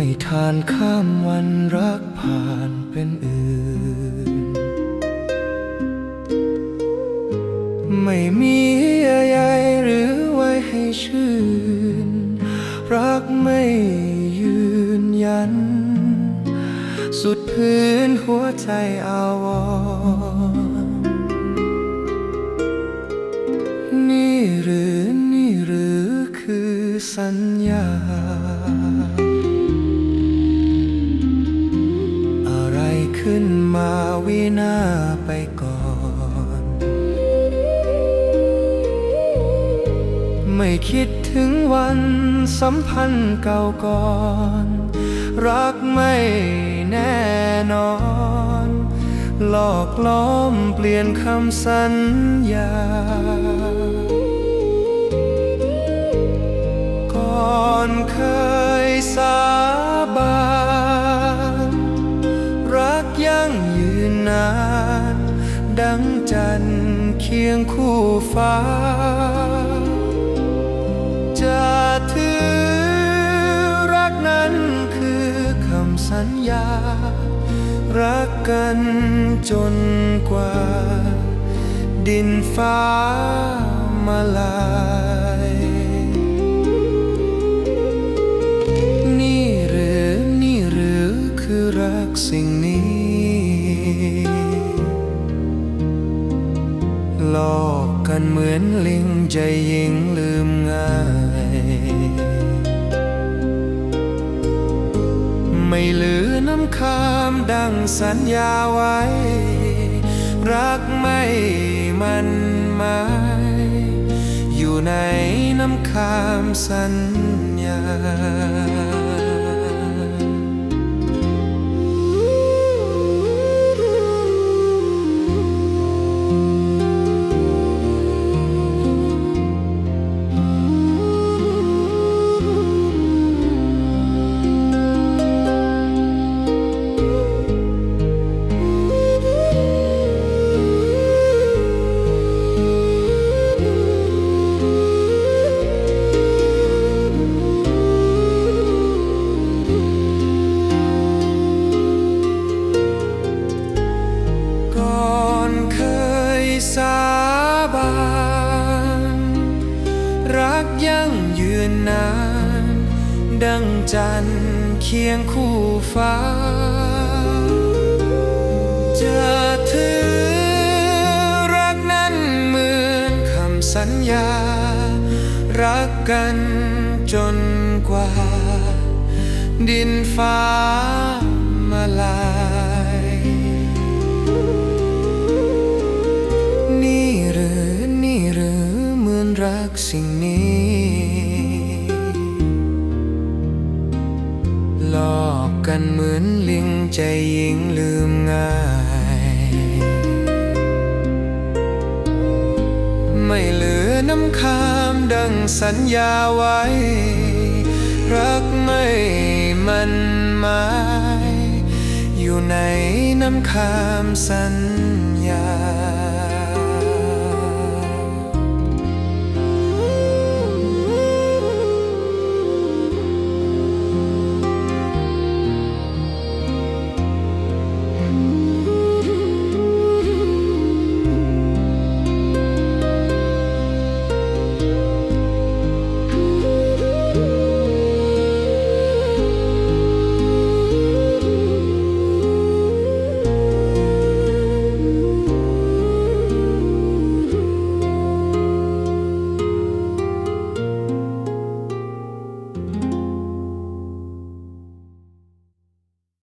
ไม่ทานข้ามวันรักผ่านเป็นอื่น ไม่มีเยื่อใยหรือไว้ให้ชื่น รักไม่ยืนยัน สุดพื้นหัวใจอาวรนี่หรือนี่หรือคือสัญญา ขึ้นมาวินาไปก่อน ไม่คิดถึงวันสัมพันธ์เก่าก่อน รักไม่แน่นอน หลอกล้อมเปลี่ยนคำสัญญา ก่อนเคยสาบาน ดังจันทร์เคียงคู่ฟ้า จะถือรักนั้นคือคำสัญญา รักกันจนกว่า ดินฟ้ามาลายนี่หรือนี่หรือคือรักสิ่ง เหมือนลิงใจยิงลืมง่าย ไม่เหลือน้ำคามดังสัญญาไว้ รักไม่มันหมายอยู่ในน้ำคามสัญญา นนาน ดังจันทร์เคียงคู่ฟ้าจะถือรักนั้นเหมือนคำสัญญา รักกันจนกว่า ดินฟ้ามาลายนี่หรือนี่หรือเหมือนรักสิ่งนี้ กันเหมือนลิงใจยิงลืมง่าย ไม่เหลือน้ำคามดังสัญญาไว้ รักไม่มันหมาย อยู่ในน้ำคามสัญญา